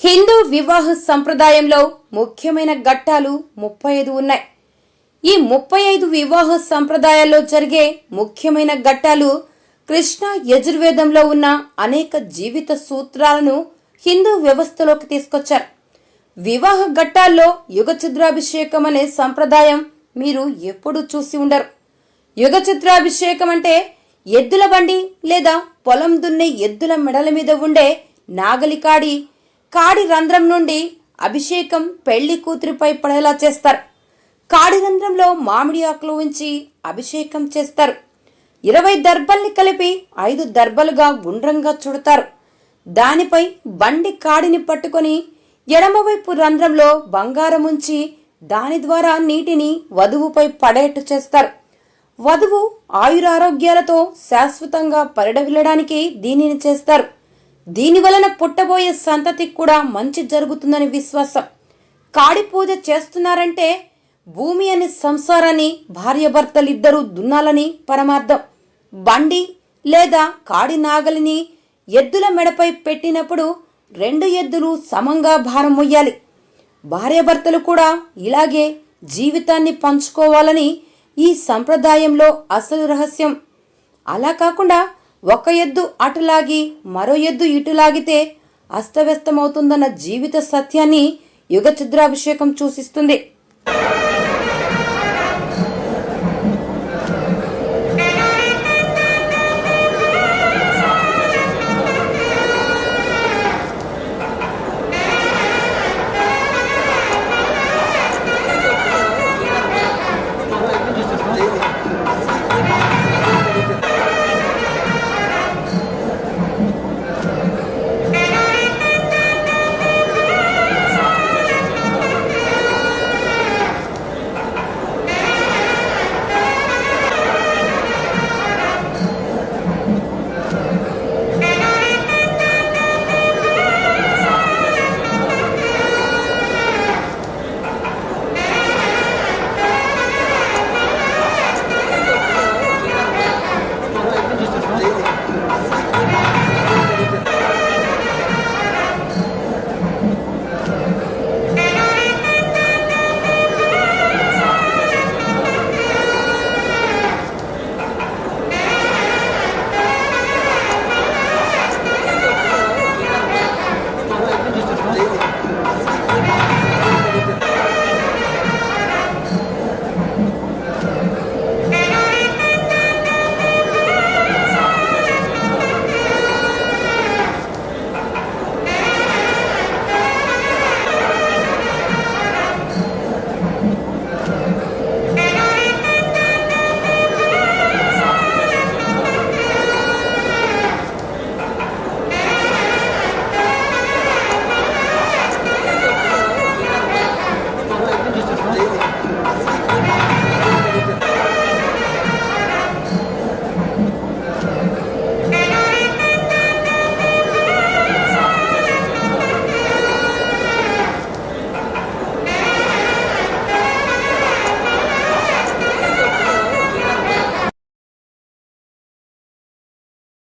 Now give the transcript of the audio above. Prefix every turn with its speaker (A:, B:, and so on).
A: హిందూ వివాహ సంప్రదాయంలో ముఖ్యమైన ఘట్టాలు ముప్పై ఐదు ఉన్నాయి. ఈ ముప్పై ఐదు వివాహ సంప్రదాయాల్లో జరిగే ముఖ్యమైన ఘట్టాలు కృష్ణ యజుర్వేదంలో ఉన్న అనేక జీవిత సూత్రాలను హిందూ వ్యవస్థలోకి తీసుకొచ్చారు. వివాహ ఘట్టాల్లో యుగచిద్రాభిషేకం అనే సంప్రదాయం మీరు ఎప్పుడూ చూసి ఉండరు. యుగచిత్రాభిషేకం అంటే ఎద్దుల బండి లేదా పొలం దున్నే ఎద్దుల మెడల మీద ఉండే నాగలికాడి కాడి రంధ్రం నుండి అభిషేకం పెళ్ళి కూతురిపై పడేలా చేస్తారు. కాడి రంధ్రంలో మామిడి ఆకులు ఉంచి అభిషేకం చేస్తారు. ఇరవై దర్భల్ని కలిపి ఐదు దర్భలుగా గుండ్రంగా చుడతారు. దానిపై బండి కాడిని పట్టుకొని ఎడమవైపు రంధ్రంలో బంగారం ఉంచి దాని ద్వారా నీటిని వధువుపై పడేట్టు చేస్తారు. వధువు ఆయురారోగ్యాలతో శాశ్వతంగా పరిడవిల్లడానికి దీనిని చేస్తారు. దీని వలన పుట్టబోయే సంతతికి కూడా మంచి జరుగుతుందని విశ్వాసం. కాడి పూజ చేస్తున్నారంటే భూమి అనే సంసారాన్ని భార్యాభర్తలిద్దరూ దున్నాలని పరమార్థం. బండి లేదా కాడి నాగలిని ఎద్దుల మెడపై పెట్టినప్పుడు రెండు ఎద్దులు సమంగా భారం మొయ్యాలి. భార్యాభర్తలు కూడా ఇలాగే జీవితాన్ని పంచుకోవాలని ఈ సంప్రదాయంలో అసలు రహస్యం. అలా కాకుండా ఒక ఎద్దు అటు లాగి మరో ఎద్దు ఇటు లాగితే అస్తవ్యస్తమవుతుందన్న జీవిత సత్యాన్ని యుగచిద్రాభిషేకం సూచిస్తుంది.